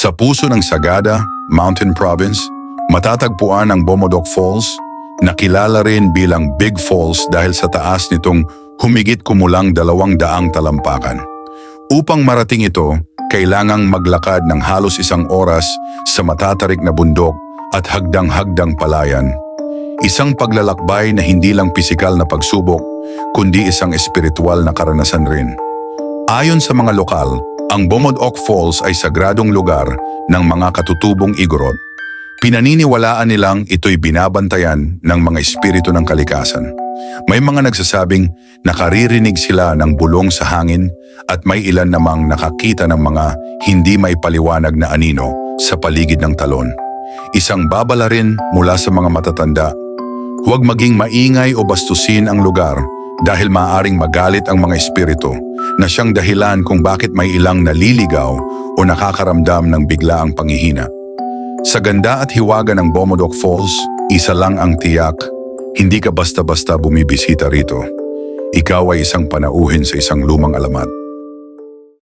Sa puso ng Sagada, Mountain Province, matatagpuan ang Bomodok Falls na kilala rin bilang Big Falls dahil sa taas nitong humigit kumulang dalawang daang talampakan. Upang marating ito, kailangang maglakad ng halos isang oras sa matatarik na bundok at hagdang-hagdang palayan. Isang paglalakbay na hindi lang pisikal na pagsubok, kundi isang espiritual na karanasan rin. Ayon sa mga lokal, ang Bomodok Falls ay sagradong lugar ng mga katutubong Igorot. Pinaniniwalaan nilang ito'y binabantayan ng mga espiritu ng kalikasan. May mga nagsasabing nakaririnig sila ng bulong sa hangin at may ilan namang nakakita ng mga hindi maipaliwanag na anino sa paligid ng talon. Isang babala rin mula sa mga matatanda. Huwag maging maingay o bastusin ang lugar dahil maaring magalit ang mga espiritu na siyang dahilan kung bakit may ilang naliligaw o nakakaramdam ng biglaang panghihina. Sa ganda at hiwaga ng Bomodok Falls, isa lang ang tiyak, hindi ka basta-basta bumibisita rito. Ikaw ay isang panauhin sa isang lumang alamat.